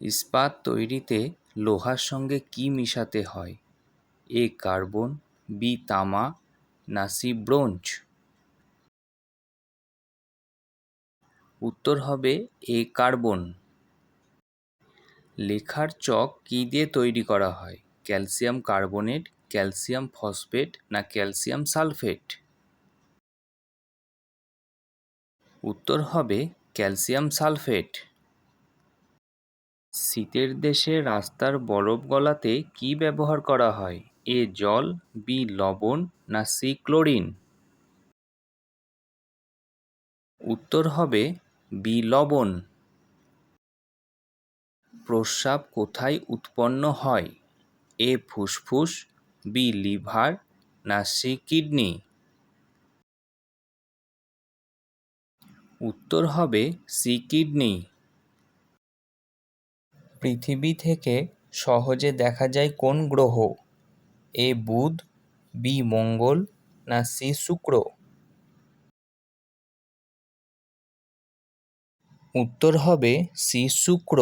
ইস্পাত তৈরিতে লোহার সঙ্গে কি মেশাতে হয়? এ কার্বন, বি তামা না সি ব্রোঞ্জ? উত্তর হবে এ কার্বন লেখার চক কি দিয়ে তৈরি করা হয় ক্যালসিয়াম কার্বনেট ক্যালসিয়াম ফসফেট না ক্যালসিয়াম সালফেট উত্তর হবে ক্যালসিয়াম সালফেট শীতের দেশে রাস্তার বরফ গলাতে কি ব্যবহার করা হয়? এ জল, বি লবণ, না সি ক্লোরিন? উত্তর হবে বি লবণ। প্রস্রাব কোথায় উৎপন্ন হয়? এ ফুসফুস, বি লিভার, না সি কিডনি? উত্তর হবে সি কিডনি। পৃথিবী থেকে সহজে দেখা যায় কোন গ্রহ? এ বুধ, বি মঙ্গল, না সি শুক্র? উত্তর হবে সি শুক্র।